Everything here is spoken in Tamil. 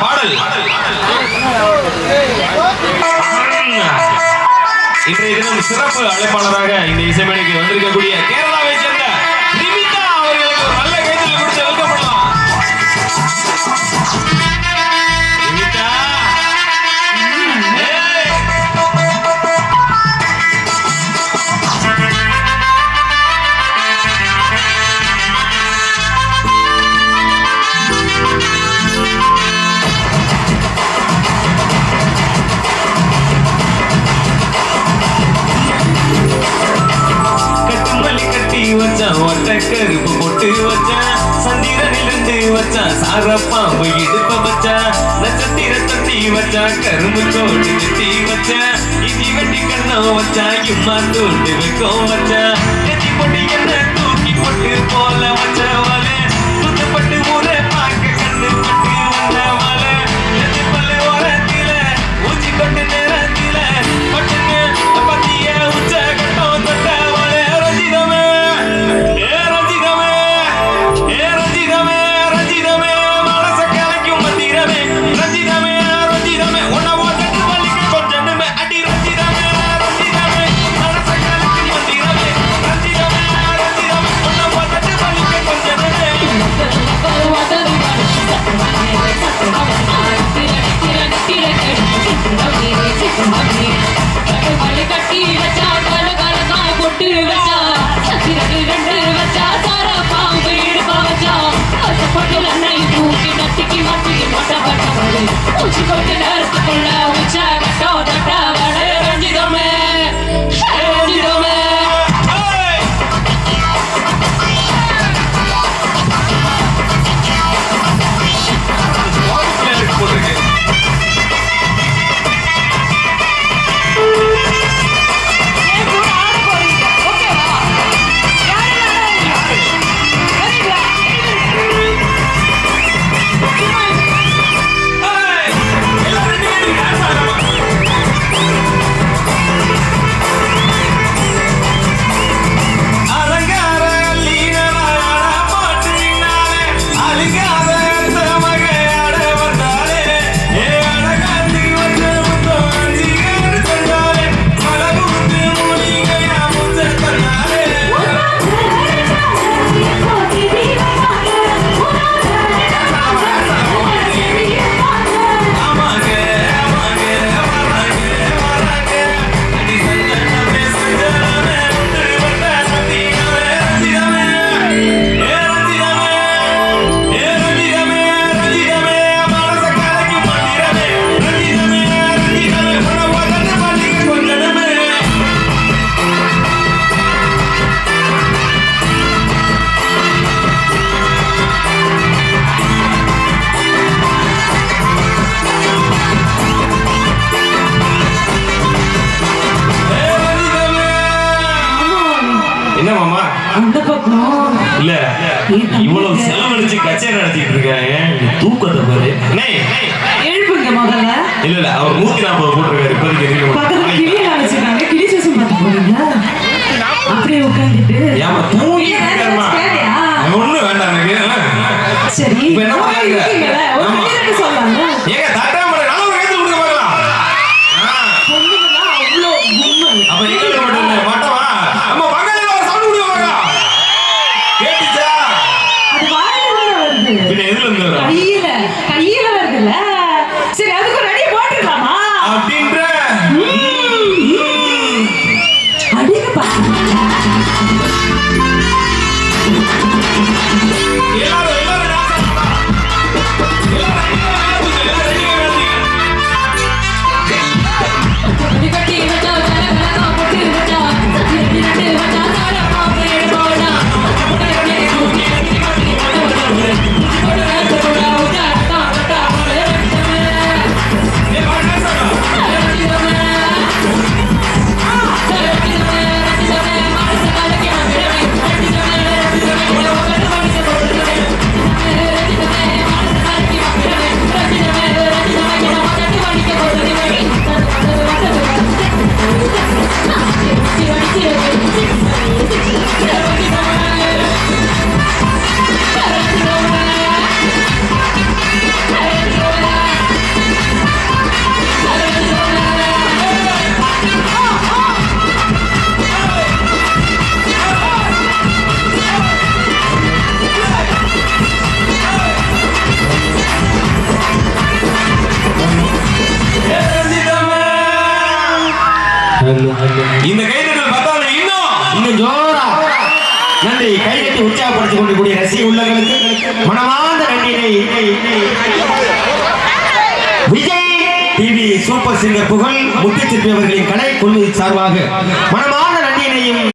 பாடல். இன்றைய தினம் சிறப்பு அழைப்பாளராக இந்த இசைமேடைக்கு வந்திருக்கக்கூடிய கேரள கருப்பு பொட்டு வச்சான் சந்திரனிலிருந்து வச்சான் சாரப்பாம்பு இடுப்ப வச்சான் நட்சத்திர தட்டி வச்சான் கரும்பு கோட்டு கட்டி வச்சான் இடி வெட்டி கண்ணம் வச்சான் இம்மா தூண்டு வைக்கோ வச்சான் எத்தி பொட்டி என்ன தூக்கி பொட்டு போல வச்சான் அந்த பக்கம். இல்ல இவ்வளவு செலவழிச்சு கச்சேரி நடத்திட்டு இருக்காங்க. தூக்கத்தை பாரு. எழுப்புங்க முதல்ல. இல்ல இல்ல அவர் நூத்தி நாற்பது போட்டிருக்காரு. இப்போதைக்கு பக்கத்துல மாமா? கிளிய வச்சிருக்காங்க. கிளி சேசம் பார்த்து போறீங்களா? அப்படியே உட்காந்துட்டு ஏமா தூங்கி இருக்காருமா? ஒண்ணு வேண்டாம் எனக்கு சரி இப்ப என்ன நல்ல கொடுக்க பார்க்கலாம். அப்ப இந்த கைதட்டல் பத்தாது இன்னும். இன்னும் ஜோரா. நன்றி. கைகட்டி உற்சாகப்படுத்திக் கொண்டிருக்கூடிய ரசிக உள்ளங்களுக்கு மனமார்ந்த நன்றியை விஜய் டிவி சூப்பர் சிங்கர் புகழ் முத்துச்சிற்பி அவர்களின் கலை குழு சார்பாக மனமார்ந்த நன்றியினையும்